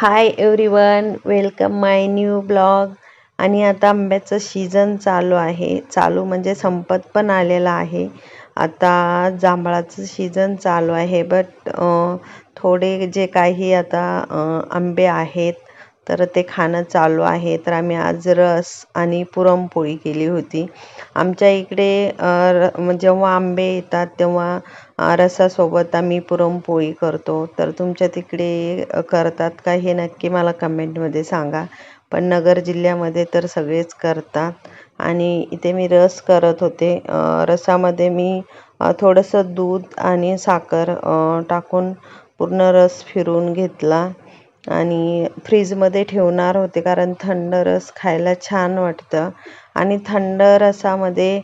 Hi everyone welcome my new vlog आणि आता आंब्याचं सीझन चालू आहे. चालू म्हणजे संपत पण आलेला आहे. आता जांभळाचं सीझन चालू आहे बट थोडे जे काही आता आंबे आहेत तर ते खाणं चालू आहे. तर आम्ही आज रस आणि पुरणपोळी केली होती. आमच्या इकडे र- जेव्हा आंबे येतात तेव्हा रसासोबत आम्ही पुरणपोळी करतो. तर तुमच्या तिकडे करतात का हे नक्की मला कमेंटमध्ये सांगा. पण नगर जिल्ह्यामध्ये तर सगळेच करतात. आणि इथे मी रस करत होते. रसामध्ये मी थोडंसं दूध आणि साखर टाकून पूर्ण रस फिरून घेतला. आणि फ्रीजमध्ये ठेवणार होते कारण थंड रस खायला छान वाटतं. आणि थंड रसामध्ये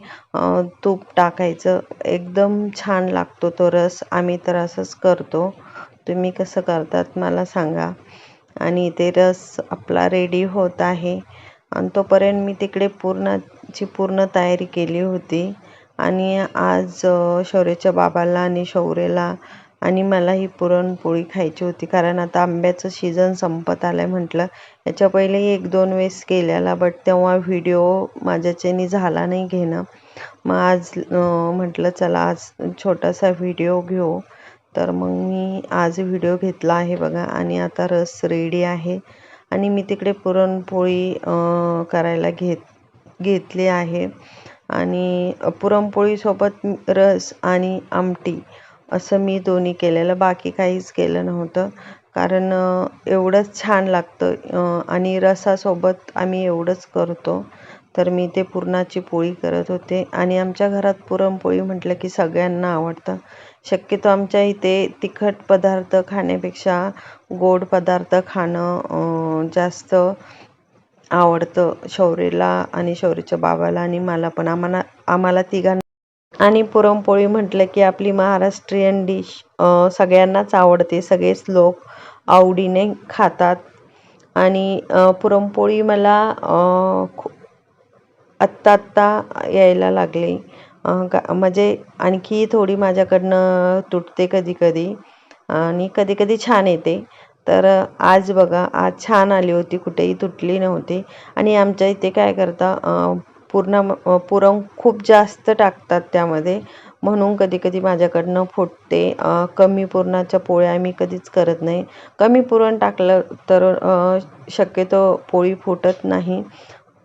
तूप टाकायचं एकदम छान लागतो तो रस. आम्ही तर असंच करतो. तुम्ही कसं करतात मला सांगा. आणि ते रस आपला रेडी होत आहे. आणि तोपर्यंत मी तिकडे पूर्णाची पूर्ण तयारी केली होती. आणि आज शौर्याच्या बाबाला आणि शौर्यला आणि मला ही पुरणपोळी खायची होती कारण आता आंब्याचं सीझन संपत आलं आहे म्हटलं. याच्या पहिलेही एक दोन वेळेस केलेला बट तेव्हा व्हिडिओ माझ्याच्याने झाला नाही घेणं. मग आज म्हटलं चला आज छोटासा व्हिडिओ घेऊ. तर मग मी आज व्हिडिओ घेतला आहे बघा आणि आता रस रेडी आहे. आणि मी तिकडे पुरणपोळी करायला घेत घेतली आहे. आणि पुरणपोळीसोबत रस आणि आमटी असं मी दोन्ही केलेलं. बाकी काहीच केलं नव्हतं. कारण एवढंच छान लागतं आणि रसासोबत आम्ही एवढंच करतो. तर मी ते पुरणाची पोळी करत होते. आणि आमच्या घरात पुरणपोळी म्हटलं की सगळ्यांना आवडतं. शक्यतो आमच्या इथे तिखट पदार्थ खाण्यापेक्षा गोड पदार्थ खाणं जास्त आवडतं शौर्यला आणि शौर्यच्या बाबाला आणि मला पण. आम्हाला आम्हाला तिघांना आणि पुरणपोळी म्हटलं की आपली महाराष्ट्रीयन डिश सगळ्यांनाच आवडते. सगळेच लोक आवडीने खातात. आणि पुरणपोळी मला खू आत्ता आत्ता यायला लागले. का म्हणजे आणखी थोडी माझ्याकडनं तुटते कधी कधी आणि कधी कधी छान येते. तर आज बघा आज छान आली होती. कुठेही तुटली नव्हती. आणि आमच्या इथे काय करता पूर्ण पुरण खूप जास्त टाकतात त्यामध्ये. म्हणून कधी कधी माझ्याकडनं फुटते. कमी पुरणाच्या पोळ्या आम्ही कधीच करत नाही. कमी पुरण टाकलं तर शक्यतो पोळी फुटत नाही.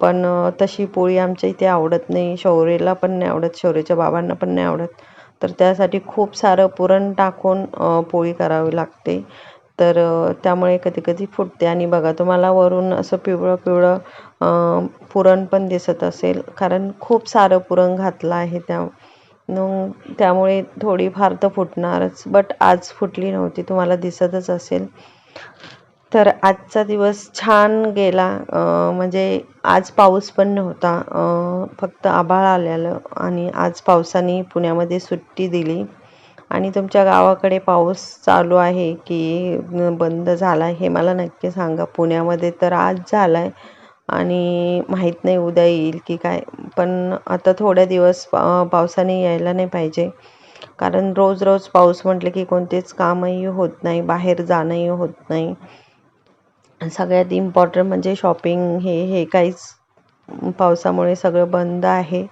पण तशी पोळी आमच्या इथे आवडत नाही. शौर्यला पण नाही आवडत. शौर्याच्या बाबांना पण नाही आवडत. तर त्यासाठी खूप सारं पुरण टाकून पोळी करावी लागते. तर त्यामुळे कधी कधी फुटते. आणि बघा तुम्हाला वरून असं पिवळं पिवळं पुरण पण दिसत असेल. कारण खूप सारं पुरण घातलं आहे त्या त्यामुळे थोडीफार तर फुटणारच. बट आज फुटली नव्हती तुम्हाला दिसतच असेल. तर आजचा दिवस छान गेला. म्हणजे आज पाऊस पण नव्हता. फक्त आभाळ आलेलं आणि आज पावसाने पुण्यामध्ये सुट्टी दिली. आणि तुमच्या गावाकडे पाऊस चालू आहे की बंद झाला हे मला नक्की सांगा. पुण्यामध्ये तर आज झाला आहे आणि माहीत नाही उद्या येईल की काय. पण आता थोड्या दिवस पा पावसाने यायला नाही पाहिजे. कारण रोज रोज पाऊस म्हटलं की कोणतेच कामही होत नाही बाहेर जाणंही होत नाही. सगळ्यात इम्पॉर्टंट म्हणजे शॉपिंग हे हे काहीच पावसामुळे सगळं बंद आहे.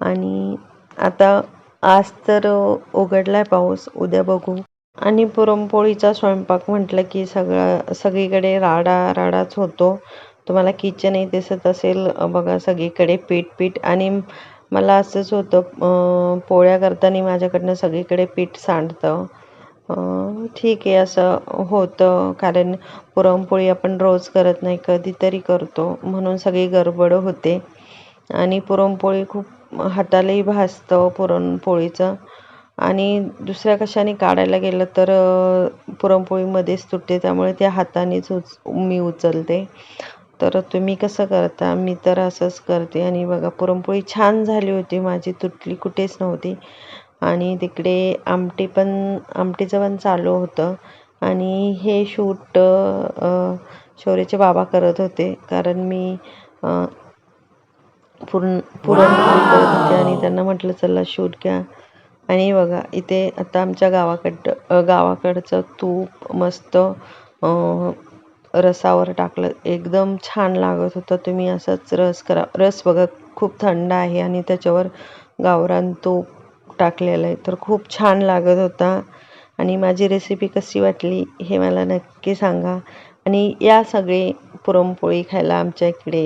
आणि आता आज तर उघडलाय पाऊस उद्या बघू. आणि पुरणपोळीचा स्वयंपाक म्हटलं की सगळं सगळीकडे राडा राडाच होतो. तुम्हाला किचनही दिसत असेल बघा सगळीकडे पीठ पीठ. आणि मला असंच होतं पोळ्या करताना माझ्याकडनं सगळीकडे पीठ सांडतं. ठीक आहे असं होतं. कारण पुरणपोळी आपण रोज करत नाही कधीतरी करतो. म्हणून सगळी गडबड होते. आणि पुरणपोळी खूप हातालाही भाजतं पुरणपोळीचं. आणि दुसऱ्या कशाने काढायला गेलं तर पुरणपोळीमध्येच तुटते. त्यामुळे त्या हातानेच उच मी उचलते. तर तुम्ही कसं करता? मी तर असंच करते. आणि बघा पुरणपोळी छान झाली होती माझी. तुटली कुठेच नव्हती. आणि तिकडे आमटी पण आमटीचं पण चालू होतं. आणि हे शूट शौर्याचे बाबा करत होते. कारण मी पुरण पुरणपोळी करत होते आणि त्यांना म्हटलं चला शूट घ्या. आणि बघा इथे आता आमच्या गावाकड गावाकडचं तूप मस्त रसावर टाकलं. एकदम छान लागत होतं. तुम्ही असंच रस करा. रस बघा खूप थंड आहे आणि त्याच्यावर गावरान तूप टाकलेलं आहे. तर खूप छान लागत होता. आणि माझी रेसिपी कशी वाटली हे मला नक्की सांगा. आणि या सगळे पुरणपोळी खायला आमच्या इकडे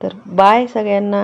तर बाय सगळ्यांना.